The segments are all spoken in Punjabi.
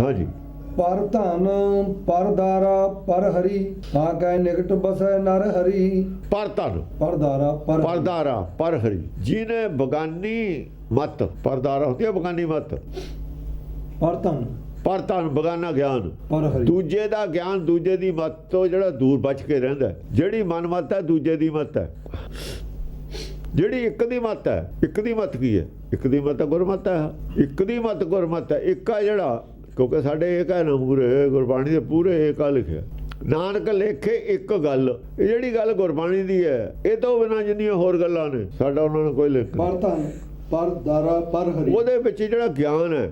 ਹਾਂਜੀ। ਪਰ ਧਨ ਪਰ ਦਾਰਾ ਪਰ ਹਰੀ ਤਾਂ ਕੈ ਨਿਕਟ ਬਸੈ ਨਰ ਹਰੀ। ਪਰ ਧਨ। ਪਰ ਦਾਰਾ ਪਰ ਹਰੀ। ਪਰਦਾਰਾ ਪਰ ਹਰੀ। ਜਿਹਨੇ ਬਗਾਨੀ ਮਤ ਪਰਦਾਰਾ ਹੁੰਦੀ ਹੈ ਬਗਾਨੀ ਮਤ। ਪਰ ਧਨ। ਪਰ ਧਨ ਬਗਾਨਾ ਗਿਆਨ। ਪਰ ਹਰੀ। ਦੂਜੇ ਦਾ ਗਿਆਨ ਦੂਜੇ ਦੀ ਮਤ ਤੋਂ ਜਿਹੜਾ ਦੂਰ ਬਚ ਕੇ ਰਹਿੰਦਾ। ਜਿਹੜੀ ਮਨ ਮਤ ਹੈ ਦੂਜੇ ਦੀ ਮਤ ਹੈ। ਜਿਹੜੀ ਇੱਕ ਦੀ ਮਤ ਹੈ ਇੱਕ ਦੀ ਮਤ ਕੀ ਹੈ? ਇੱਕ ਦੀ ਮਤ ਗੁਰਮਤ ਹੈ। ਇੱਕ ਦੀ ਮਤ ਗੁਰਮਤ ਹੈ। ਇੱਕ ਆ ਜਿਹੜਾ ਕਿਉਂਕਿ ਸਾਡੇ ਏਕ ਹੈ ਨਾ ਪੂਰੇ ਗੁਰਬਾਣੀ ਦੇ ਪੂਰੇ ਏਕ ਲਿਖਿਆ। ਨਾਨਕ ਲੇਖੇ ਇੱਕ ਗੱਲ ਇਹ ਜਿਹੜੀ ਗੱਲ ਗੁਰਬਾਣੀ ਦੀ ਹੈ ਇਹ ਤੋਂ ਬਿਨਾਂ ਜਿੰਨੀਆਂ ਹੋਰ ਗੱਲਾਂ ਨੇ ਸਾਡਾ ਉਹਨਾਂ ਨਾਲ ਕੋਈ ਨਹੀਂ ਪਰ ਧਨ ਪਰ ਦਾਰਾ ਪਰ ਹਰੀ। ਉਹਦੇ ਵਿੱਚ ਜਿਹੜਾ ਗਿਆਨ ਹੈ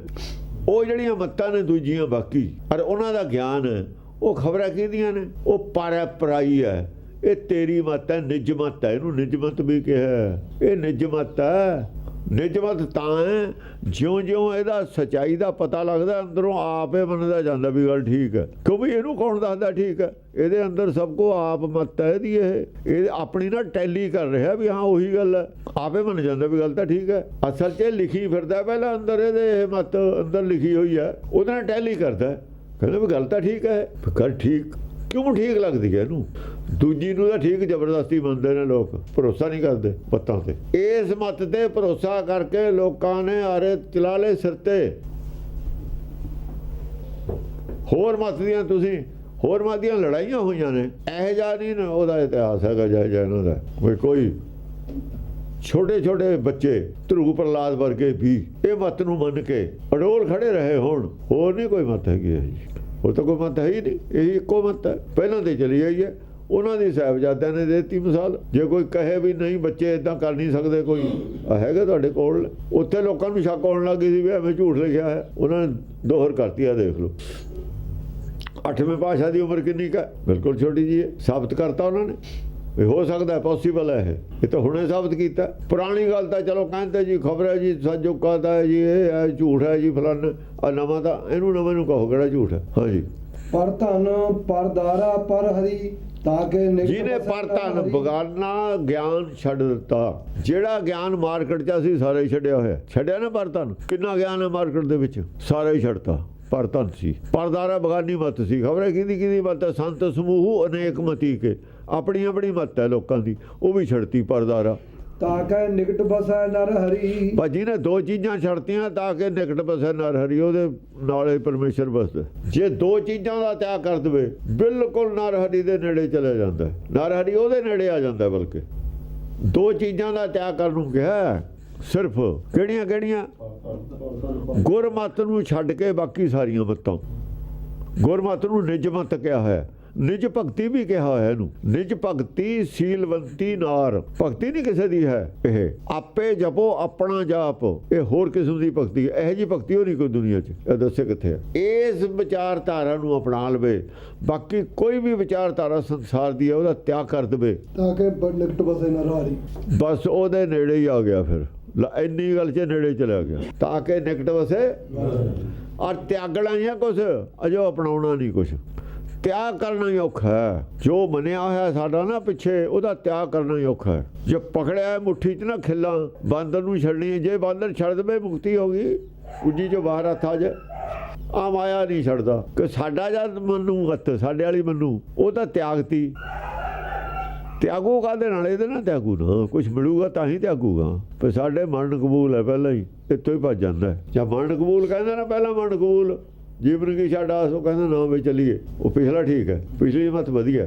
ਉਹ ਜਿਹੜੀਆਂ ਮੱਤਾਂ ਨੇ ਦੂਜੀਆਂ ਬਾਕੀ ਪਰ ਉਹਨਾਂ ਦਾ ਗਿਆਨ ਉਹ ਖਬਰਾਂ ਕਿਹਦੀਆਂ ਨੇ? ਉਹ ਪਰ ਪਰਾਈ ਹੈ। ਇਹ ਤੇਰੀ ਮਤ ਹੈ ਨਿਜ ਮਤ ਹੈ। ਇਹਨੂੰ ਨਿਜ ਮਤ ਵੀ ਕਿਹਾ। ਇਹ ਨਿਜ ਮਤ ਹੈ। ਨਿਜ ਮਤ ਤਾਂ ਹੈ, ਜਿਉਂ-ਜਿਉਂ ਇਹਦਾ ਸਚਾਈ ਦਾ ਪਤਾ ਲੱਗਦਾ, ਅੰਦਰੋਂ ਆਪੇ ਮੰਨਦਾ ਜਾਂਦਾ ਵੀ ਗੱਲ ਠੀਕ ਹੈ। ਕਿਉਂਕਿ ਇਹਨੂੰ ਕੌਣ ਦੱਸਦਾ ਠੀਕ ਹੈ? ਇਹਦੇ ਅੰਦਰ ਸਭ ਕੋ ਆਪ ਮਤ ਹੈ ਇਹਦੀ ਇਹ। ਇਹ ਆਪਣੀ ਨਾ ਟੈਲੀ ਕਰ ਰਿਹਾ ਵੀ ਹਾਂ, ਉਹੀ ਗੱਲ ਹੈ। ਆਪੇ ਮੰਨ ਜਾਂਦਾ ਵੀ ਗੱਲ ਤਾਂ ਠੀਕ ਹੈ। ਅਸਲ 'ਚ ਇਹ ਲਿਖੀ ਫਿਰਦਾ ਪਹਿਲਾਂ ਅੰਦਰ ਇਹਦੇ ਇਹ ਮਤ ਅੰਦਰ ਲਿਖੀ ਹੋਈ ਹੈ। ਉਹਦੇ ਨਾਲ ਟੈਲੀ ਕਰਦਾ ਕਹਿੰਦਾ ਵੀ ਗੱਲ ਤਾਂ ਠੀਕ ਹੈ। ਗੱਲ ਠੀਕ ਕਿਉਂ ਠੀਕ ਲੱਗਦੀ ਹੈ ਇਹਨੂੰ? ਦੂਜੀ ਨੂੰ ਤਾਂ ਠੀਕ ਜ਼ਬਰਦਸਤੀ ਮੰਨਦੇ ਨੇ ਲੋਕ, ਭਰੋਸਾ ਨਹੀਂ ਕਰਦੇ ਪੱਤਾਂ ਤੇ। ਇਸ ਮਤ ਤੇ ਭਰੋਸਾ ਕਰਕੇ ਲੋਕਾਂ ਨੇ ਆਰੇ ਚਲਾ ਲਏ ਸਿਰ ਤੇ। ਹੋਰ ਮਤ ਦੀਆਂ ਤੁਸੀਂ, ਹੋਰ ਮਤ ਦੀਆਂ ਲੜਾਈਆਂ ਹੋਈਆਂ ਨੇ, ਇਹ ਜਾ ਨਹੀਂ ਉਹਦਾ ਇਤਿਹਾਸ ਹੈਗਾ ਜੈ ਜੈ ਇਹਨਾਂ ਦਾ। ਕੋਈ ਕੋਈ ਛੋਟੇ ਛੋਟੇ ਬੱਚੇ ਧਰੂ ਪ੍ਰਲਾਦ ਵਰਗੇ ਵੀ ਇਹ ਮਤ ਨੂੰ ਮੰਨ ਕੇ ਅਡੋਲ ਖੜੇ ਰਹੇ ਹੋਣ, ਹੋਰ ਨਹੀਂ ਕੋਈ ਮਤ ਹੈਗੀ ਹੈ ਜੀ ਹੋਰ ਤਾਂ ਕੋਈ ਮਤ ਹੈ ਹੀ ਨਹੀਂ, ਇਹੀ ਇੱਕੋ ਮਤ ਹੈ। ਪਹਿਲਾਂ ਤੇ ਚਲੀ ਆਈ ਹੈ। ਉਹਨਾਂ ਦੀ ਸਾਹਿਬਜ਼ਾਦਿਆਂ ਨੇ ਦਿੱਤੀ ਮਿਸਾਲ। ਜੇ ਕੋਈ ਕਹੇ ਵੀ ਨਹੀਂ ਬੱਚੇ ਇਦਾਂ ਕਰ ਨਹੀਂ ਸਕਦੇ ਕੋਈ, ਆਹ ਹੈਗਾ ਤੁਹਾਡੇ ਕੋਲ? ਉੱਥੇ ਲੋਕਾਂ ਨੂੰ ਸ਼ੱਕ ਆਉਣ ਲੱਗੀ ਸੀ ਵੀ ਐਵੇਂ ਝੂਠ ਲਿਖਿਆ ਹੈ। ਉਹਨਾਂ ਨੇ ਦੋਹਰ ਕਰਤੀ ਆ ਦੇਖ ਲਓ। ਅੱਠਵੇਂ ਪਾਸ਼ਾ ਦੀ ਉਮਰ ਕਿੰਨੀ ਕਾ ਬਿਲਕੁਲ ਛੋਟੀ ਜੀ ਹੈ। ਸਾਬਤ ਕਰਤਾ ਉਹਨਾਂ ਨੇ। ਵੀ ਹੋ ਸਕਦਾ ਪੋਸੀਬਲ ਹੈ ਇਹ। ਤਾਂ ਹੁਣੇ ਸਾਬਤ ਕੀਤਾ। ਪੁਰਾਣੀ ਗੱਲ ਤਾਂ ਚਲੋ ਕਹਿੰਦੇ ਜੀ, ਖਬਰ ਹੈ ਜੀ ਸੱਜੋ ਕਹਦਾ ਹੈ ਜੀ, ਇਹ ਹੈ, ਝੂਠ ਹੈ ਜੀ ਫਲਾਨ ਆ ਨਵਾਂ ਤਾਂ ਇਹਨੂੰ ਨਵੇਂ ਨੂੰ ਕਹੋ ਕਿਹੜਾ ਝੂਠ ਹੈ। ਹਾਂਜੀ। ਪਰ ਧਨ, ਪਰ ਦਾਰਾ, ਪਰ ਹਰੀ ਤਾਂ ਕੈ ਜਿਹਨੇ ਪਰ ਹਰੀ। ਬਗਾਨਾ ਗਿਆਨ ਛੱਡ ਦਿੱਤਾ। ਜਿਹੜਾ ਗਿਆਨ ਮਾਰਕੀਟ 'ਚ ਅਸੀਂ ਸਾਰਾ ਛੱਡਿਆ ਹੋਇਆ। ਛੱਡਿਆ ਨਾ ਪਰ ਧਨ ਕਿੰਨਾ ਗਿਆਨ ਹੈ ਮਾਰਕੀਟ ਦੇ ਵਿੱਚ? ਸਾਰਾ ਛੱਡਤਾ। ਪਰ ਧਨ ਸੀ। ਪਰਦਾਰਾ ਬਗਾਨੀ ਮਤ ਸੀ। ਖਬਰ ਹੈ ਕਿਹਦੀ ਕਿਹਦੀ ਮਤ ਹੈ? ਸੰਤ ਸਮੂਹ ਅਨੇਕ ਮਤੀ ਕੇ। ਆਪਣੀ ਆਪਣੀ ਮਤ ਹੈ ਲੋਕਾਂ ਦੀ। ਉਹ ਵੀ ਛੱਡਤੀ ਪਰਦਾਰਾ। ਤਾਂ ਕੈ ਨਿਕਟ ਬਸੈ ਨਰ ਹਰੀ। ਭਾਜੀ ਨੇ ਦੋ ਚੀਜ਼ਾਂ ਛੱਡਤੀਆਂ, ਤਾਂ ਕਿ ਨਿਕਟ ਬਸੇ ਨਰ ਹਰੀ, ਉਹਦੇ ਨਾਲੇ ਪਰਮੇਸ਼ਰ ਬਸਦਾ ਜੇ ਦੋ ਚੀਜ਼ਾਂ ਦਾ ਤਿਆਗ ਕਰ ਦਵੇ, ਬਿਲਕੁਲ ਨਰ ਹਰੀ ਦੇ ਨੇੜੇ ਚਲੇ ਜਾਂਦਾ ਨਰ ਹਰੀ ਉਹਦੇ ਨੇੜੇ ਆ ਜਾਂਦਾ ਬਲਕਿ। ਦੋ ਚੀਜ਼ਾਂ ਦਾ ਤਿਆਗ ਕਰਨ ਨੂੰ ਕਿਹਾ ਸਿਰਫ ਕਿਹੜੀਆਂ ਕਿਹੜੀਆਂ? ਗੁਰਮਤ ਨੂੰ ਛੱਡ ਕੇ ਬਾਕੀ ਸਾਰੀਆਂ ਮਤਾਂ। ਗੁਰਮਤ ਨੂੰ ਨਿਜ ਮਤ ਕਿਹਾ ਹੋਇਆ ਹੈ। ਨਿਜ ਭਗਤੀ ਵੀ ਕਿਹਾ ਹੋਇਆ ਇਹਨੂੰ। ਨਿਜ ਭਗਤੀ ਸੀਲਵੰਤੀ ਨਾਰ। ਭਗਤੀ ਨਹੀਂ ਕਿਸੇ ਦੀ ਹੈ ਇਹ। ਆਪੇ ਜਪੋ ਆਪਣਾ ਜਾਪ। ਇਹ ਹੋਰ ਕਿਸਮ ਦੀ ਭਗਤੀ ਹੈ। ਇਹੋ ਜੀ ਭਗਤੀ ਹੋ ਨਹੀਂ ਕੋਈ ਦੁਨੀਆ 'ਚ। ਇਹ ਦੱਸੇ ਕਿੱਥੇ ਹੈ ਇਸ ਵਿਚਾਰਧਾਰਾ ਨੂੰ ਅਪਣਾ ਲਵੇ। ਬਾਕੀ ਕੋਈ ਵੀ ਵਿਚਾਰਧਾਰਾ ਸੰਸਾਰ ਦੀ ਹੈ ਉਹਦਾ ਤਿਆਗ ਕਰ ਦੇਵੇ। ਤਾਂ ਕੈ ਨਿਕਟ ਬਸੈ ਨਰ ਹਰੀ ਬਸ ਉਹਦੇ ਨੇੜੇ ਹੀ ਆ ਗਿਆ ਫਿਰ। ਇੰਨੀ ਗੱਲ 'ਚ ਨੇੜੇ ਚਲਾ ਗਿਆ। ਤਾਂ ਕਿ ਨਿਕਟ ਵਸੇ ਔਰ ਤਿਆਗਣਾ ਹੀ ਹੈ ਕੁਛ। ਅਜੋ ਅਪਣਾਉਣਾ ਨਹੀਂ ਕੁਛ। ਤਿਆਗ ਕਰਨਾ ਹੀ ਔਖਾ ਹੈ। ਜੋ ਮੰਨਿਆ ਹੋਇਆ ਸਾਡਾ ਨਾ ਪਿੱਛੇ, ਉਹਦਾ ਤਿਆਗ ਕਰਨਾ ਹੀ ਔਖਾ ਹੈ। ਜੇ ਪਕੜਿਆ ਹੈ 'ਚ ਨਾ ਖਿੱਲਾਂ, ਬਾਂਦਰ ਨੂੰ ਛੱਡਣੀ ਜੇ ਬਾਂਦਰ ਛੱਡ ਦੇਵੇ, ਮੁਕਤੀ ਹੋ ਗਈ। ਕੁੱਜੀ 'ਚੋਂ ਬਾਹਰ ਹੱਥ ਆ ਆ ਮਾਇਆ ਨਹੀਂ ਛੱਡਦਾ। ਕਿ ਸਾਡਾ ਜਦ ਮਨੂ ਹੱਥ, ਸਾਡੇ ਵਾਲੀ ਮੰਨੂ। ਉਹ ਤਾਂ ਤਿਆਗਤੀ। ਤਿਆਗੂ ਕਾਹਦੇ ਨਾਲ? ਇਹਦੇ ਨਾਲ ਤਿਆਗੂ ਨਾ। ਕੁਝ ਮਿਲੂਗਾ ਤਾਂ ਹੀ ਤਿਆਗੂਗਾ। ਪਰ ਸਾਡੇ ਮਨ ਕਬੂਲ ਹੈ ਪਹਿਲਾਂ ਹੀ। ਇੱਥੋਂ ਹੀ ਭੱਜ ਜਾਂਦਾ ਜਾਂ ਮਨ ਕਬੂਲ ਕਹਿੰਦਾ ਨਾ ਪਹਿਲਾਂ ਮਨ ਕਬੂਲ। ਜੀਵਨ ਕੀ ਛੱਡ ਆਸ ਉਹ ਕਹਿੰਦਾ ਨਾ ਵੀ ਚੱਲੀਏ। ਉਹ ਪਿਛਲਾ ਠੀਕ ਹੈ ਪਿਛਲੀ ਮਤ ਵਧੀਆ।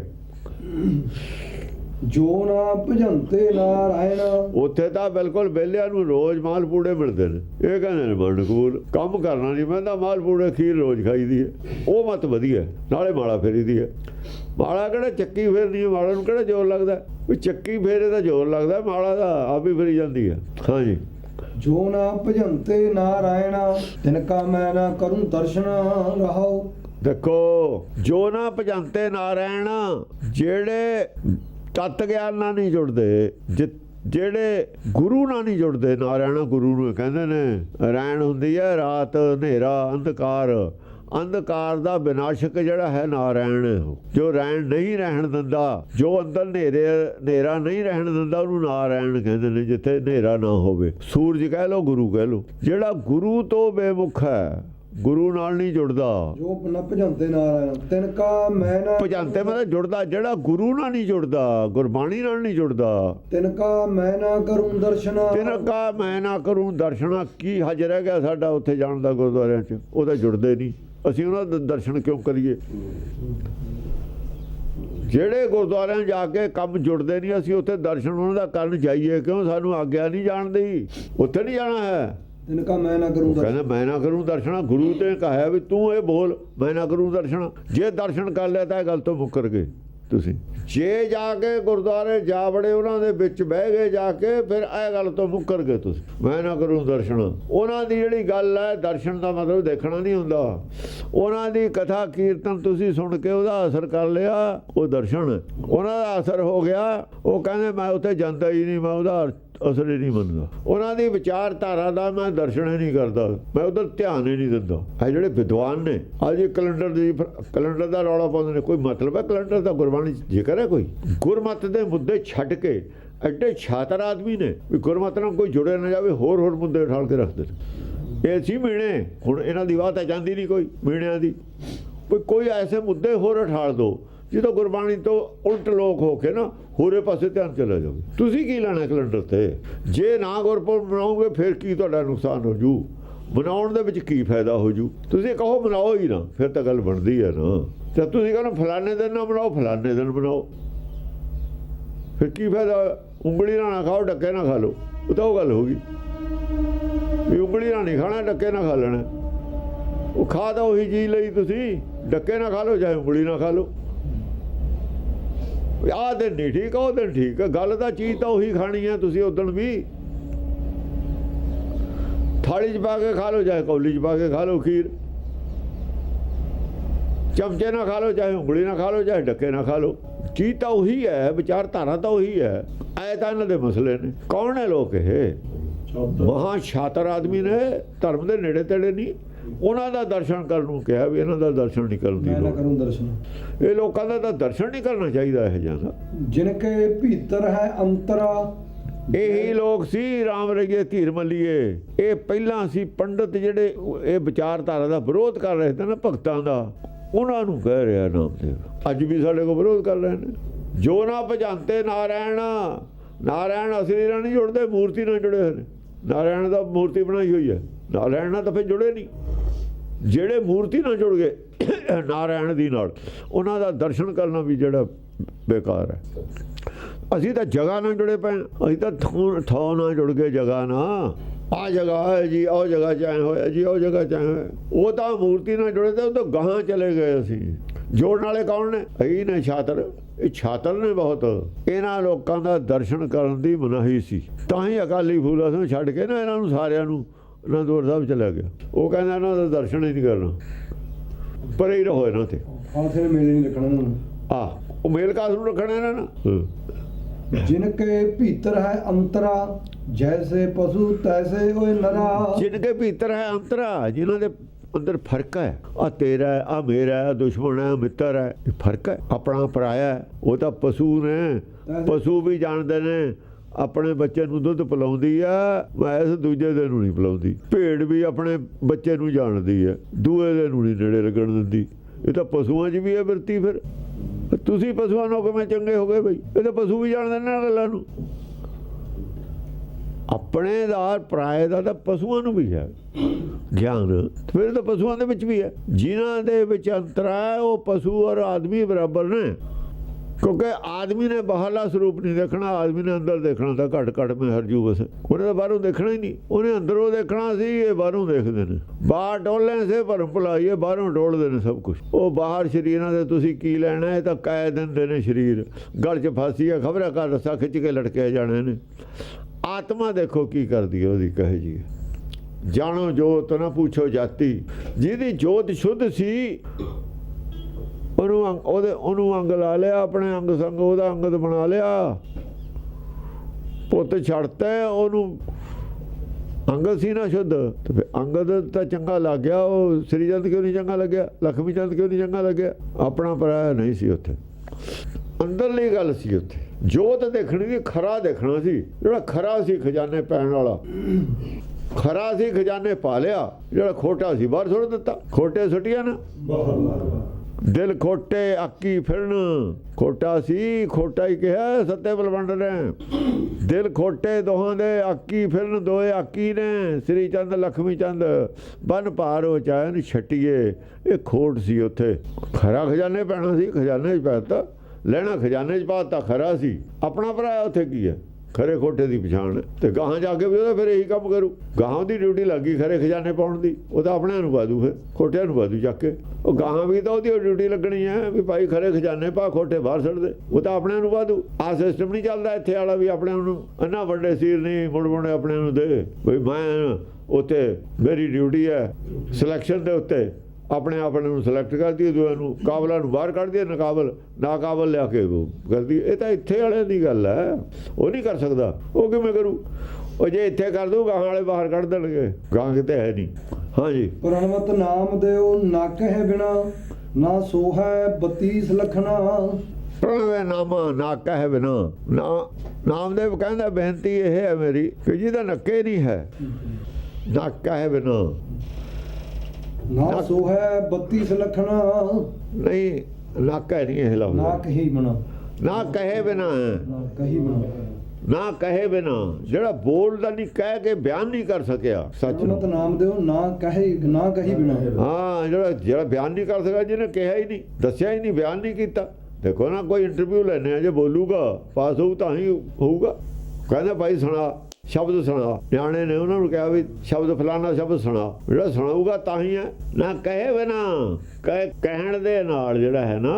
ਜੋ ਨਾ ਭਜੰਤੇ ਨਾਰਾਇਣ। ਉੱਥੇ ਤਾਂ ਬਿਲਕੁਲ ਬੇਲਿਆਂ ਨੂੰ ਰੋਜ਼ ਮਾਲ ਪੂੜੇ ਮਿਲਦੇ ਨੇ। ਇਹ ਕਹਿੰਦੇ ਨੇ ਕਬੂਲ ਕੰਮ ਕਰਨਾ ਨਹੀਂ ਪੈਂਦਾ ਮਾਲ ਪੂੜੇ ਖੀਰ ਰੋਜ਼ ਖਾਈਦੀ ਹੈ। ਉਹ ਮਤ ਵਧੀਆ। ਨਾਲੇ ਮਾਲਾ ਫੇਰੀਦੀ ਹੈ। ਮਾਲਾ ਕਿਹੜਾ ਚੱਕੀ ਫੇਰਦੀ ਹੈ ਮਾਲਾ ਨੂੰ ਕਿਹੜਾ ਜ਼ੋਰ ਲੱਗਦਾ? ਵੀ ਚੱਕੀ ਫੇਰੇ ਦਾ ਜ਼ੋਰ ਲੱਗਦਾ ਮਾਲਾ ਦਾ ਆਪ ਹੀ ਫੇਰੀ ਜਾਂਦੀ ਹੈ। ਹਾਂਜੀ। ਜੋ ਨਾ ਭਜੰਤੇ ਨਾਰਾਇਣ ਤਿਨ ਕਾ ਮੈਂ ਨਾ ਕਰੂੰ ਦਰਸ਼ਨ ਰਹਾਉ। ਦੇਖੋ, ਜੋ ਨਾ ਭਜੰਤੇ ਨਾਰਾਇਣ ਜਿਹੜੇ ਤਤ ਗਿਆਨ ਨਾਲ ਨਹੀਂ ਜੁੜਦੇ ਜਿਹੜੇ ਗੁਰੂ ਨਾਲ ਨਹੀਂ ਜੁੜਦੇ ਨਾਰਾਇਣਾ ਗੁਰੂ ਨੂੰ ਕਹਿੰਦੇ ਨੇ, ਰਾਇਣ ਹੁੰਦੀ ਹੈ ਰਾਤ ਹਨੇਰਾ ਅੰਧਕਾਰ। ਅੰਧਕਾਰ ਦਾ ਵਿਨਾਸ਼ਕ ਜਿਹੜਾ ਹੈ ਨਾਰਾਇਣ। ਜੋ ਰੈਣ ਨਹੀਂ ਰਹਿਣ ਦਿੰਦਾ ਜੋ ਅੰਦਰ ਹਨੇਰੇ ਹਨੇਰਾ ਨਹੀਂ ਰਹਿਣ ਦਿੰਦਾ ਉਹਨੂੰ ਨਾਰਾਇਣ ਕਹਿੰਦੇ ਨੇ ਜਿੱਥੇ ਹਨੇਰਾ ਨਾ ਹੋਵੇ। ਸੂਰਜ ਕਹਿ ਲੋ ਗੁਰੂ ਕਹਿ ਲੋ ਜਿਹੜਾ ਗੁਰੂ ਤੋਂ ਬੇਮੁਖ ਹੈ ਗੁਰੂ ਨਾਲ ਨਹੀਂ ਜੁੜਦਾ। ਜੋ ਨ ਭਜੰਤੇ ਨਾਰਾਇਣ ਤਿਨ ਕਾ ਮੈਂ ਨਾ ਭਜੰਤੇ ਮਤਲਬ ਜੁੜਦਾ ਜਿਹੜਾ ਗੁਰੂ ਨਾਲ ਨਹੀਂ ਜੁੜਦਾ ਗੁਰਬਾਣੀ ਨਾਲ ਨਹੀਂ ਜੁੜਦਾ। ਤਿਨ ਕਾ ਮੈਂ ਨਾ ਕਰੂੰ ਦਰਸ਼ਨ। ਤਿਨ ਕਾ ਮੈਂ ਨਾ ਕਰੂੰ ਦਰਸ਼ਨਾ ਕੀ ਹਜ ਰਹਿ ਗਿਆ ਸਾਡਾ ਉੱਥੇ ਜਾਣ ਦਾ ਗੁਰਦੁਆਰਿਆਂ 'ਚ? ਉਹ ਤਾਂ ਜੁੜਦੇ ਨਹੀਂ। ਅਸੀਂ ਉਹਨਾਂ ਦੇ ਦਰਸ਼ਨ ਕਿਉਂ ਕਰੀਏ? ਜਿਹੜੇ ਗੁਰਦੁਆਰਿਆਂ ਜਾ ਕੇ ਕੰਮ ਜੁੜਦੇ ਨਹੀਂ ਅਸੀਂ ਉੱਥੇ ਦਰਸ਼ਨ ਉਹਨਾਂ ਦਾ ਕਰਨ ਜਾਈਏ ਕਿਉਂ? ਸਾਨੂੰ ਆਗਿਆ ਨਹੀਂ ਜਾਣ ਦੀ। ਉੱਥੇ ਨਹੀਂ ਜਾਣਾ ਹੈ। ਤਿਨ ਕਾ ਮੈਂ ਨਾ ਕਰੂੰ ਕਹਿੰਦਾ ਮੈਂ ਨਾ ਕਰੂੰ ਦਰਸ਼ਨ? ਗੁਰੂ ਤੇ ਕਹਾਇਆ ਵੀ ਤੂੰ ਇਹ ਬੋਲ ਮੈਂ ਨਾ ਕਰੂੰ ਦਰਸ਼ਨ। ਜੇ ਦਰਸ਼ਨ ਕਰ ਲਿਆ ਤਾਂ ਇਹ ਗੱਲ ਤੋਂ ਮੁੱਕਰ ਗਏ। ਤੁਸੀਂ। ਜੇ ਜਾ ਕੇ ਗੁਰਦੁਆਰੇ ਜਾ ਵੜੇ, ਉਹਨਾਂ ਦੇ ਵਿੱਚ ਬਹਿ ਗਏ ਜਾ ਕੇ, ਫਿਰ ਇਹ ਗੱਲ ਤੋਂ ਮੁੱਕਰ ਗਏ ਤੁਸੀਂ। ਮੈਂ ਨਾ ਕਰੂੰ ਦਰਸ਼ਨ। ਉਹਨਾਂ ਦੀ ਜਿਹੜੀ ਗੱਲ ਹੈ, ਦਰਸ਼ਨ ਦਾ ਮਤਲਬ ਦੇਖਣਾ ਨਹੀਂ ਹੁੰਦਾ। ਉਹਨਾਂ ਦੀ ਕਥਾ ਕੀਰਤਨ ਤੁਸੀਂ ਸੁਣ ਕੇ ਉਹਦਾ ਅਸਰ ਕਰ ਲਿਆ, ਉਹ ਦਰਸ਼ਨ। ਉਹਨਾਂ ਦਾ ਅਸਰ ਹੋ ਗਿਆ। ਉਹ ਕਹਿੰਦੇ, ਮੈਂ ਉੱਥੇ ਜਾਂਦਾ ਹੀ ਨਹੀਂ, ਮੈਂ ਉਹਦਾ ਅਸਰ ਹੀ ਨਹੀਂ ਮੰਨਦਾ ਉਹਨਾਂ ਦੀ ਵਿਚਾਰਧਾਰਾ ਦਾ ਮੈਂ ਦਰਸ਼ਨ ਹੀ ਨਹੀਂ ਕਰਦਾ। ਮੈਂ ਉਧਰ ਧਿਆਨ ਹੀ ਨਹੀਂ ਦਿੰਦਾ। ਇਹ ਜਿਹੜੇ ਵਿਦਵਾਨ ਨੇ ਅੱਜ ਇਹ ਕੈਲੰਡਰ ਦੀ ਕੈਲੰਡਰ ਦਾ ਰੌਲਾ ਪਾਉਂਦੇ ਨੇ, ਕੋਈ ਮਤਲਬ ਹੈ ਕੈਲੰਡਰ ਦਾ ਗੁਰਬਾਣੀ ਜ਼ਿਕਰ ਹੈ ਕੋਈ? ਗੁਰਮਤ ਦੇ ਮੁੱਦੇ ਛੱਡ ਕੇ ਐਡੇ ਛਾਤਰ ਆਦਮੀ ਨੇ ਵੀ ਗੁਰਮਤ ਨਾਲ ਕੋਈ ਜੁੜੇ ਨਾ ਜਾਵੇ, ਹੋਰ ਹੋਰ ਮੁੱਦੇ ਉਠਾਲ ਕੇ ਰੱਖਦੇ ਨੇ। ਇਹ ਸੀ ਮੀਣੇ, ਹੁਣ ਇਹਨਾਂ ਦੀ ਬਾਤ ਹੈ ਜਾਂਦੀ ਨਹੀਂ ਕੋਈ ਮੀਣਿਆਂ ਦੀ। ਕੋਈ ਕੋਈ ਐਸੇ ਮੁੱਦੇ ਹੋਰ ਉਠਾਲ ਦੋ ਜਦੋਂ ਗੁਰਬਾਣੀ ਤੋਂ ਉਲਟ ਲੋਕ ਹੋ ਕੇ ਨਾ ਹੋਰੇ ਪਾਸੇ ਧਿਆਨ ਚਲਾ ਜਾਵੇ ਤੁਸੀਂ ਕੀ ਲੈਣਾ ਕੈਲੰਡਰ ਤੇ? ਜੇ ਨਾ ਗੁਰਪੁਰਬ ਮਨਾਓਗੇ, ਫਿਰ ਕੀ ਤੁਹਾਡਾ ਨੁਕਸਾਨ ਹੋ ਜੂ? ਬਣਾਉਣ ਦੇ ਵਿੱਚ ਕੀ ਫਾਇਦਾ ਹੋ ਜੂ? ਤੁਸੀਂ ਕਹੋ ਬਣਾਓ ਹੀ ਨਾ, ਫਿਰ ਤਾਂ ਗੱਲ ਬਣਦੀ ਹੈ ਨਾ। ਤੇ ਤੁਸੀਂ ਕਹਿੰਦੇ ਫਲਾਣੇ ਦਿਨ ਨਾ ਬਣਾਓ ਫਲਾਣੇ ਦਿਨ ਬਣਾਓ ਫਿਰ ਕੀ ਫਾਇਦਾ? ਉਂਗਲੀ ਨਾਲ ਨਾ ਖਾਓ, ਡੱਕੇ ਨਾ ਖਾ ਲਓ। ਉਹ ਤਾਂ ਉਹ ਗੱਲ ਹੋ ਗਈ। ਵੀ ਉਂਗਲੀ ਨਾਲ ਨਹੀਂ ਖਾਣਾ, ਡੱਕੇ ਨਾ ਖਾ ਲੈਣਾ। ਉਹ ਖਾ ਤਾਂ ਉਹੀ ਚੀਜ਼ ਲਈ ਤੁਸੀਂ। ਡੱਕੇ ਨਾ ਖਾ ਲਓ, ਚਾਹੇ ਉਂਗਲੀ ਨਾ ਖਾ ਲਓ। ਆਹ ਦਿਨ ਨਹੀਂ ਠੀਕ ਉਹ ਦਿਨ ਠੀਕ ਗੱਲ ਦਾ ਚੀਜ਼ ਤਾਂ ਉਹੀ ਖਾਣੀ ਹੈ ਤੁਸੀਂ ਉਦੋਂ ਵੀ। ਥਾਲੀ 'ਚ ਪਾ ਕੇ ਖਾ ਲਓ ਚਾਹੇ ਕੌਲੀ 'ਚ ਪਾ ਕੇ ਖਾ ਲਓ ਖੀਰ। ਚਮਚੇ ਨਾਲ ਖਾ ਲਓ ਚਾਹੇ ਉਂਗਲੀ ਨਾਲ ਖਾ ਲਓ ਚਾਹੇ ਡੱਕੇ ਨਾਲ ਖਾ ਲਓ। ਚੀਜ਼ ਤਾਂ ਉਹੀ ਹੈ ਵਿਚਾਰਧਾਰਾ ਤਾਂ ਉਹੀ ਹੈ। ਐ ਤਾਂ ਇਹਨਾਂ ਦੇ ਮਸਲੇ ਨੇ। ਕੌਣ ਹੈ ਲੋਕ ਇਹ? ਮਹਾ ਛਾਤਰ ਆਦਮੀ ਨੇ ਧਰਮ ਦੇ ਨੇੜੇ ਤੇੜੇ ਨਹੀਂ। ਉਹਨਾਂ ਦਾ ਦਰਸ਼ਨ ਕਰਨ ਨੂੰ ਕਿਹਾ ਵੀ ਇਹਨਾਂ ਦਾ ਦਰਸ਼ਨ ਨਹੀਂ ਕਰਨ ਦੀ ਮੈਂ ਲੋੜ। ਕਰੂੰ ਦਰਸ਼ਨ। ਇਹ ਲੋਕਾਂ ਦਾ ਤਾਂ ਦਰਸ਼ਨ ਨਹੀਂ ਕਰਨਾ ਚਾਹੀਦਾ ਇਹ ਜਿਹਾ ਜਿਨ ਕੇ ਭੀਤਰ ਹੈ ਅੰਤਰਾ। ਇਹੀ ਲੋਕ ਸੀ ਰਾਮ ਰਹੀਏ ਧੀਰ ਮੱਲੀਏ। ਇਹ ਪਹਿਲਾਂ ਸੀ ਪੰਡਤ ਜਿਹੜੇ ਇਹ ਵਿਚਾਰਧਾਰਾ ਦਾ ਵਿਰੋਧ ਕਰ ਰਹੇ ਸੀ ਨਾ ਭਗਤਾਂ ਦਾ ਉਹਨਾਂ ਨੂੰ ਕਹਿ ਰਿਹਾ ਨਾਮਦੇਵ ਅੱਜ ਵੀ ਸਾਡੇ ਕੋਲ ਵਿਰੋਧ ਕਰ ਰਹੇ ਨੇ। ਜੋ ਨਾ ਭਜੰਤੇ ਨਾਰਾਇਣ ਨਾਰਾਇਣ ਅਸਲੀ ਨਾਲ ਨਹੀਂ ਜੁੜਦੇ ਮੂਰਤੀ ਨਾਲ ਜੁੜੇ ਹੋਏ ਨੇ। ਨਾਰਾਇਣ ਦਾ ਮੂਰਤੀ ਬਣਾਈ ਹੋਈ ਹੈ। ਨਾਰਾਇਣ ਨਾਲ ਤਾਂ ਫਿਰ ਜੁੜੇ ਨਹੀਂ। ਜਿਹੜੇ ਮੂਰਤੀ ਨਾਲ ਜੁੜ ਗਏ ਨਾਰਾਇਣ ਦੀ ਨਾਲ, ਉਹਨਾਂ ਦਾ ਦਰਸ਼ਨ ਕਰਨਾ ਵੀ ਜਿਹੜਾ ਬੇਕਾਰ ਹੈ। ਅਸੀਂ ਤਾਂ ਜਗ੍ਹਾ ਨਾਲ ਜੁੜੇ ਪਏ ਹਾਂ। ਅਸੀਂ ਤਾਂ ਥਾਂ ਥਾਂ ਨਾਲ ਜੁੜ ਗਏ ਜਗ੍ਹਾ ਨਾਲ। ਆ ਜਗ੍ਹਾ ਹੈ ਜੀ, ਉਹ ਜਗ੍ਹਾ ਚਾਹੇ ਹੋਇਆ ਜੀ, ਉਹ ਜਗ੍ਹਾ ਚਾਹੇ ਹੋਇਆ। ਉਹ ਤਾਂ ਮੂਰਤੀ ਨਾਲ ਜੁੜੇ ਤੇ ਉਹ ਤਾਂ ਗਾਹਾਂ ਚਲੇ ਗਏ ਅਸੀਂ। ਜੋੜਨ ਵਾਲੇ ਕੌਣ ਨੇ? ਇਹ ਨੇ ਛਾਤਰ। ਇਹ ਛਾਤਰ ਨੇ ਬਹੁਤ। ਇਹਨਾਂ ਲੋਕਾਂ ਦਾ ਦਰਸ਼ਨ ਕਰਨ ਦੀ ਮਨਾਹੀ ਸੀ। ਤਾਂ ਹੀ ਅਕਾਲੀ ਫੂਲਾ ਸਿੰਘ ਛੱਡ ਕੇ ਨਾ ਇਹਨਾਂ ਨੂੰ ਸਾਰਿਆਂ ਨੂੰ ਅਨੰਦਪੁਰ ਸਾਹਿਬ ਚਲਾ ਗਿਆ। ਉਹ ਕਹਿੰਦਾ ਇਹਨਾਂ ਦਾ ਦਰਸ਼ਨ ਹੀ ਨਹੀਂ ਕਰਨਾ। ਪਰੇ ਹੀ ਰਹੋ ਇਹਨਾਂ ਤੇ। ਨੇ ਮੇਲੇ ਨਹੀਂ ਰੱਖਣਾ ਇਹਨਾਂ ਆ ਉਹ ਮੇਲ ਕਾਸ ਨੂੰ ਰੱਖਣਾ ਇਹਨਾਂ ਨੇ। ਜਿਨ ਕੇ ਭੀਤਰ ਹੈ ਅੰਤਰਾ ਜੈਸੇ ਪਸ਼ੂ ਤੈਸੇ ਓਏ ਨਰਾ। ਜਿਨ ਕੇ ਭੀਤਰ ਹੈ ਅੰਤਰਾ ਜਿਨ੍ਹਾਂ ਦੇ ਅੰਦਰ ਫ਼ਰਕ ਹੈ। ਆ ਤੇਰਾ ਆ ਮੇਰਾ ਦੁਸ਼ਮਣ ਹੈ ਮਿੱਤਰ ਹੈ। ਇਹ ਫ਼ਰਕ ਹੈ ਆਪਣਾ ਪਰਾਇਆ ਹੈ। ਉਹ ਤਾਂ ਪਸ਼ੂ ਨੇ ਪਸ਼ੂ ਵੀ ਜਾਣਦੇ ਨੇ। ਆਪਣੇ ਬੱਚੇ ਨੂੰ ਦੁੱਧ ਪਿਲਾਉਂਦੀ ਆ, ਮੈਂ ਦੂਜੇ ਦੇ ਨੂੰ ਨਹੀਂ ਪਿਲਾਉਂਦੀ। ਭੇਡ ਵੀ ਆਪਣੇ ਬੱਚੇ ਨੂੰ ਜਾਣਦੀ ਹੈ ਦੂਏ ਦੇ ਨੂੰ ਨਹੀਂ ਨੇੜੇ ਲੱਗਣ ਦਿੰਦੀ। ਇਹ ਤਾਂ ਪਸ਼ੂਆਂ 'ਚ ਵੀ ਇਹ ਵਰਤੀ ਫਿਰ। ਤੁਸੀਂ ਪਸ਼ੂਆਂ ਨੂੰ ਕਿਵੇਂ ਚੰਗੇ ਹੋ ਗਏ ਬਈ? ਇਹ ਤਾਂ ਪਸ਼ੂ ਵੀ ਜਾਣਦੇ ਨੇ ਗੱਲਾਂ ਨੂੰ। ਆਪਣੇ ਦਾ, ਪਰਾਏ ਦਾ ਤਾਂ ਪਸ਼ੂਆਂ ਨੂੰ ਵੀ ਹੈ। ਗਿਆਨ, ਫਿਰ ਤਾਂ ਪਸ਼ੂਆਂ ਦੇ ਵਿੱਚ ਵੀ ਹੈ। ਜਿਨ੍ਹਾਂ ਦੇ ਵਿੱਚ ਅੰਤਰ ਹੈ, ਉਹ ਪਸ਼ੂ ਔਰ ਆਦਮੀ ਬਰਾਬਰ ਨੇ। ਕਿਉਂਕਿ ਆਦਮੀ ਨੇ ਬਾਹਰਲਾ ਸਰੂਪ ਨਹੀਂ ਦੇਖਣਾ, ਆਦਮੀ ਨੇ ਅੰਦਰ ਦੇਖਣਾ ਤਾਂ ਘਟ ਘਟ ਮੈਂ ਹਰਜੂ ਬਸ ਉਹਨੇ ਤਾਂ ਬਾਹਰੋਂ ਦੇਖਣਾ ਹੀ ਨਹੀਂ। ਉਹਨੇ ਅੰਦਰੋਂ ਦੇਖਣਾ ਸੀ, ਇਹ ਬਾਹਰੋਂ ਦੇਖਦੇ ਨੇ। ਬਾਹਰ ਡੋਲਣ ਸੇ, ਭਰਮ ਭੁਲਾਈਏ, ਬਾਹਰੋਂ ਡੋਲਦੇ ਨੇ ਸਭ ਕੁਝ ਉਹ ਬਾਹਰ ਸ਼ਰੀਰਾਂ ਦੇ ਤੁਸੀਂ ਕੀ ਲੈਣਾ, ਇਹ ਤਾਂ ਕਹਿ ਦਿੰਦੇ ਨੇ ਸ਼ਰੀਰ। ਗਲ 'ਚ ਫਾਸੀ ਹੈ ਖਬਰਾਂ ਕਰ ਰਸਾ ਖਿੱਚ ਕੇ ਲਟਕੇ ਜਾਣੇ ਨੇ। ਆਤਮਾ ਦੇਖੋ ਕੀ ਕਰਦੀ ਹੈ ਉਹਦੀ, ਕਹੇ ਜੀ। ਜਾਣੋ ਜੋਤ, ਨਾ ਪੁੱਛੋ ਜਾਤੀ। ਜਿਹਦੀ ਜੋਤ ਸ਼ੁੱਧ ਸੀ ਉਹਨੂੰ ਅੰਗ- ਉਹਦੇ ਉਹਨੂੰ ਅੰਗ ਲਾ ਲਿਆ, ਆਪਣੇ ਅੰਗ ਸੰਗ ਉਹਦਾ ਅੰਗਦ ਬਣਾ ਲਿਆ। ਪੁੱਤ ਛੱਡਤਾ ਉਹਨੂੰ ਅੰਗਦ ਸੀ ਨਾ ਸ਼ੁੱਧ, ਤੇ ਫਿਰ ਅੰਗਦ ਤਾਂ ਚੰਗਾ ਲੱਗ ਗਿਆ, ਉਹ ਸ੍ਰੀ ਚੰਦ ਕਿਉਂ ਨਹੀਂ ਚੰਗਾ ਲੱਗਿਆ? ਲਖਮੀ ਚੰਦ ਕਿਉਂ ਨਹੀਂ ਚੰਗਾ ਲੱਗਿਆ? ਆਪਣਾ ਪਰਾਇਆ ਨਹੀਂ ਸੀ ਉੱਥੇ। ਅੰਦਰਲੀ ਗੱਲ ਸੀ ਉੱਥੇ। ਜੋਤ ਦੇਖਣੀ ਸੀ, ਖਰਾ ਦੇਖਣਾ ਸੀ। ਜਿਹੜਾ ਖਰਾ ਸੀ ਖਜ਼ਾਨੇ ਪੈਣ ਵਾਲਾ। ਖਰਾ ਸੀ, ਖਜ਼ਾਨੇ ਪਾ ਲਿਆ। ਜਿਹੜਾ ਖੋਟਾ ਸੀ, ਬਾਹਰ ਸੁੱਟ ਦਿੱਤਾ। ਖੋਟੇ ਸੁੱਟੀਆਂ ਨਾ। ਦਿਲ ਖੋਟੇ ਆਕੀ ਫਿਰਨ। ਖੋਟਾ ਸੀ, ਖੋਟਾ ਹੀ ਕਿਹਾ ਸੱਤੇ ਬਲਵੰਡ ਨੇ। ਦਿਲ ਖੋਟੇ ਦੋਹਾਂ ਦੇ ਆਕੀ ਫਿਰਨ, ਦੋਏ ਆਕੀ ਨੇ। ਸ੍ਰੀ ਚੰਦ, ਲਖਮੀ ਚੰਦ, ਬਨ ਭਾਰੋ ਚਾਹਨ ਛਟੀਏ। ਇਹ ਖੋਟ ਸੀ ਉੱਥੇ। ਖਰਾ ਖਜ਼ਾਨੇ ਪੈਣਾ ਸੀ, ਖਜ਼ਾਨੇ 'ਚ ਪੈਤਾ। ਲੈਣਾ ਖਜ਼ਾਨੇ 'ਚ ਪਾਤਾ ਖਰਾ ਸੀ। ਆਪਣਾ ਭਰਾ ਉੱਥੇ ਕੀ ਹੈ? ਖਰੇ ਖੋਟੇ ਦੀ ਪਛਾਣ ਹੈ। ਤੇ ਗਾਹਾਂ ਜਾ ਕੇ ਵੀ ਉਹਦਾ ਫਿਰ ਇਹੀ ਕੰਮ ਕਰੂ। ਗਾਹਾਂ ਦੀ ਡਿਊਟੀ ਲੱਗੀ ਖਰੇ ਖਜ਼ਾਨੇ ਪਾਉਣ ਦੀ। ਉਹ ਤਾਂ ਆਪਣਿਆਂ ਨੂੰ ਬਾਦੂ ਫਿਰ ਖੋਟਿਆਂ ਨੂੰ ਬਾਦੂ ਚੱਕ ਕੇ। ਉਹ ਗਾਹਾਂ ਵੀ ਤਾਂ ਉਹਦੀ ਡਿਊਟੀ ਲੱਗਣੀ ਹੈ ਵੀ ਭਾਈ ਖਰੇ ਖਜ਼ਾਨੇ ਪਾ, ਖੋਟੇ ਬਾਹਰ ਛੱਡ ਦੇ। ਉਹ ਤਾਂ ਆਪਣਿਆਂ ਨੂੰ ਬਾਦੂ ਆ ਸਿਸਟਮ ਨਹੀਂ ਚੱਲਦਾ ਇੱਥੇ ਵਾਲਾ ਵੀ ਆਪਣਿਆਂ ਨੂੰ ਇੰਨਾ ਵੱਡੇ ਸੀਰ ਨਹੀਂ, ਮੁੜ ਮੁੜ ਆਪਣਿਆਂ ਨੂੰ ਦੇ। ਵੀ ਮੈਂ ਉੱਥੇ, ਮੇਰੀ ਡਿਊਟੀ ਹੈ ਸਿਲੈਕਸ਼ਨ ਦੇ ਉੱਤੇ। ਆਪਣੇ ਆਪ ਨੂੰ ਸਿਲੈਕਟ ਕਰਦੀ ਹੈ ਦੂਆਂ ਨੂੰ ਕਾਬਲਾਂ ਨੂੰ ਬਾਹਰ ਕੱਢਦੀ ਹੈ ਨਕਾਬਲ ਨਾਕਾਬਲ ਲਿਆ ਕੇ ਕਰਦੀ ਹੈ। ਇਹ ਤਾਂ ਇੱਥੇ ਵਾਲਿਆਂ ਦੀ ਗੱਲ ਹੈ। ਉਹ ਨਹੀਂ ਕਰ ਸਕਦਾ। ਉਹ ਕਿਵੇਂ ਕਰੂ? ਉਹ ਜੇ ਇੱਥੇ ਕਰ ਦੂ ਗਾਹਾਂ ਵਾਲੇ ਬਾਹਰ ਕੱਢ ਦੇਣਗੇ। ਗਾਂ ਕਿਤੇ ਹੈ ਨਹੀਂ। ਹਾਂਜੀ। ਪ੍ਰਣਵਤ ਨਾਮ ਦਿਓ ਨਾ ਕਹਿ ਬਿਨਾ ਨਾ ਸੋਹੈ 32 ਲਖਣਾ। ਪ੍ਰਣਵੇ ਨਾਮ ਨਾ ਕਹਿ ਬਿਨਾ। ਨਾ ਨਾਮਦੇਵ ਕਹਿੰਦਾ ਬੇਨਤੀ ਇਹ ਹੈ ਮੇਰੀ ਕਿ ਜਿਹਦਾ ਨੱਕੇ ਨਹੀਂ ਹੈ। ਨਾ ਕਹਿ ਬਿਨਾ। ਨਾ ਸੋਹੈ 32 ਲਖਣਾ ਨਹੀਂ ਨਾ ਕਹਿ ਨਹੀਂ ਲਫ਼ਜ਼। ਨਾ ਕਹੀ ਬਿਨਾ। ਨਾ ਕਹੇ ਬਿਨਾ ਨਾ ਕਹੀ ਬਿਨਾ। ਨਾ ਕਹੇ ਬਿਨਾ। ਜਿਹੜਾ ਬੋਲਦਾ ਨਹੀਂ ਕਹਿ ਕੇ ਬਿਆਨ ਨਹੀਂ ਕਰ ਸਕਿਆ ਸੱਚ ਨੂੰ। ਨਾਮ ਦਿਓ ਨਾ ਕਹੇ ਨਾ ਕਹੀ ਬਿਨਾ। ਹਾਂ ਜਿਹੜਾ ਜਿਹੜਾ ਬਿਆਨ ਨਹੀਂ ਕਰ ਸਕਿਆ ਜਿਹਨੇ ਕਿਹਾ ਹੀ ਨਹੀਂ ਦੱਸਿਆ ਹੀ ਨਹੀਂ ਬਿਆਨ ਨਹੀਂ ਕੀਤਾ। ਦੇਖੋ ਨਾ ਕੋਈ ਇੰਟਰਵਿਊ ਲੈਣੇ ਆ ਜੇ ਬੋਲੂਗਾ ਪਾਸ ਹੋਊ ਤਾਂ ਹੀ ਹੋਊਗਾ। ਕਹਿੰਦਾ ਭਾਈ ਸੁਣਾ। ਸ਼ਬਦ ਸੁਣਾ ਨਿਆਣੇ ਨੇ ਉਹਨਾਂ ਨੂੰ ਕਿਹਾ ਵੀ ਸ਼ਬਦ ਫਲਾਣਾ ਸ਼ਬਦ ਸੁਣਾ ਜਿਹੜਾ ਸੁਣਾਊਗਾ ਤਾਂ ਹੀ ਹੈ। ਨਾ ਕਹੇ ਬਿਨਾ ਕਹਿ ਕਹਿਣ ਦੇ ਨਾਲ ਜਿਹੜਾ ਹੈ ਨਾ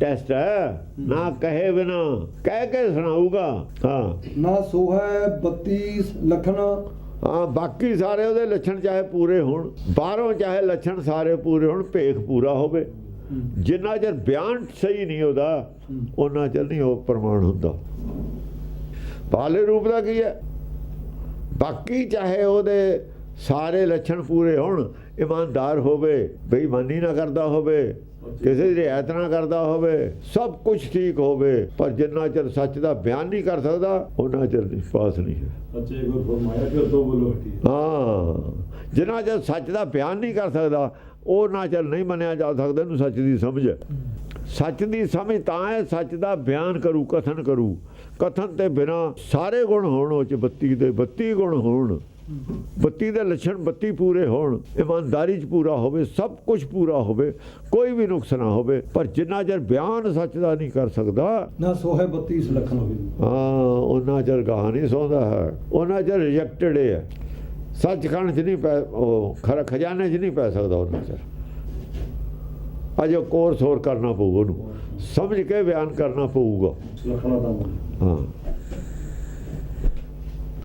ਟੈਸਟ ਹੈ। ਨਾ ਕਹੇ ਬਿਨਾ ਕਹਿ ਕੇ ਸੁਣਾਊਗਾ। ਹਾਂ। ਨਾ ਸੋਹੈ 32 ਲਖਣਾ। ਹਾਂ ਬਾਕੀ ਸਾਰੇ ਉਹਦੇ ਲੱਛਣ ਚਾਹੇ ਪੂਰੇ ਹੋਣ। ਬਾਹਰੋਂ ਚਾਹੇ ਲੱਛਣ ਸਾਰੇ ਪੂਰੇ ਹੋਣ ਭੇਖ ਪੂਰਾ ਹੋਵੇ। ਜਿੰਨਾ ਚਿਰ ਬਿਆਨ ਸਹੀ ਨਹੀਂ ਉਹਦਾ ਉਹਨਾਂ ਚਿਰ ਨਹੀਂ ਉਹ ਪ੍ਰਮਾਣ ਹੁੰਦਾ। ਬਾਲੇ ਰੂਪ ਦਾ ਕੀ ਹੈ? ਬਾਕੀ ਚਾਹੇ ਉਹਦੇ ਸਾਰੇ ਲੱਛਣ ਪੂਰੇ ਹੋਣ ਇਮਾਨਦਾਰ ਹੋਵੇ ਬੇਈਮਾਨੀ ਨਾ ਕਰਦਾ ਹੋਵੇ ਕਿਸੇ ਦੀ ਰਿਆਇਤ ਨਾ ਕਰਦਾ ਹੋਵੇ ਸਭ ਕੁਝ ਠੀਕ ਹੋਵੇ ਪਰ ਜਿੰਨਾ ਚਿਰ ਸੱਚ ਦਾ ਬਿਆਨ ਨਹੀਂ ਕਰ ਸਕਦਾ ਉਹਨਾਂ ਚਿਰ ਪਾਸ ਨਹੀਂ ਹੈ। ਅੱਛੇ ਗੁਰ ਫਰਮਾਇਆ ਫਿਰ ਤੋਂ ਬੋਲੋ ਹਾਂ। ਜਿੰਨਾ ਚਿਰ ਸੱਚ ਦਾ ਬਿਆਨ ਨਹੀਂ ਕਰ ਸਕਦਾ ਉਹ ਨਾ ਚਿਰ ਨਹੀਂ ਮੰਨਿਆ ਜਾ ਸਕਦਾ ਇਹਨੂੰ ਸੱਚ ਦੀ ਸਮਝ। ਸੱਚ ਦੀ ਸਮਝ ਤਾਂ ਹੈ ਸੱਚ ਦਾ ਬਿਆਨ ਕਰੂ ਕਥਨ ਕਰੂ। ਕਥਨ ਤੇ ਬਿਨਾ ਸਾਰੇ ਗੁਣ ਹੋਣ ਉਹ ਚ ਬੱਤੀ ਦੇ 32 ਗੁਣ ਹੋਣ। ਬੱਤੀ ਦੇ ਲੱਛਣ 32 ਪੂਰੇ ਹੋਣ। ਇਮਾਨਦਾਰੀ ਚ ਪੂਰਾ ਹੋਵੇ ਸਭ ਕੁਝ ਪੂਰਾ ਹੋਵੇ ਕੋਈ ਵੀ ਨੁਕਸ ਨਾ ਹੋਵੇ ਪਰ ਜਿੰਨਾ ਚਿਰ ਬਿਆਨ ਸੱਚ ਦਾ ਨਹੀਂ ਕਰ ਸਕਦਾ ਨਾ ਸੋਹੈ 32 ਲਖਣਾ ਹਾਂ ਉਹਨਾਂ ਚਿਰ ਗਾਹ ਨਹੀਂ ਸੌਂਦਾ ਹੈ। ਉਹਨਾਂ ਚਿਰ ਰਿਜੈਕਟਡ ਹੈ ਸੱਚਖੰਡ 'ਚ ਨਹੀਂ ਪੈ ਉਹ ਖਰਾ ਖਜ਼ਾਨੇ 'ਚ ਨਹੀਂ ਪੈ ਸਕਦਾ ਉਹਨਾਂ ਚਿਰ। ਅਜੇ ਕੋਰਸ ਹੋਰ ਕਰਨਾ ਪਊ ਉਹਨੂੰ। ਸਮਝ ਕੇ ਬਿਆਨ ਕਰਨਾ ਪਊਗਾ। 嗯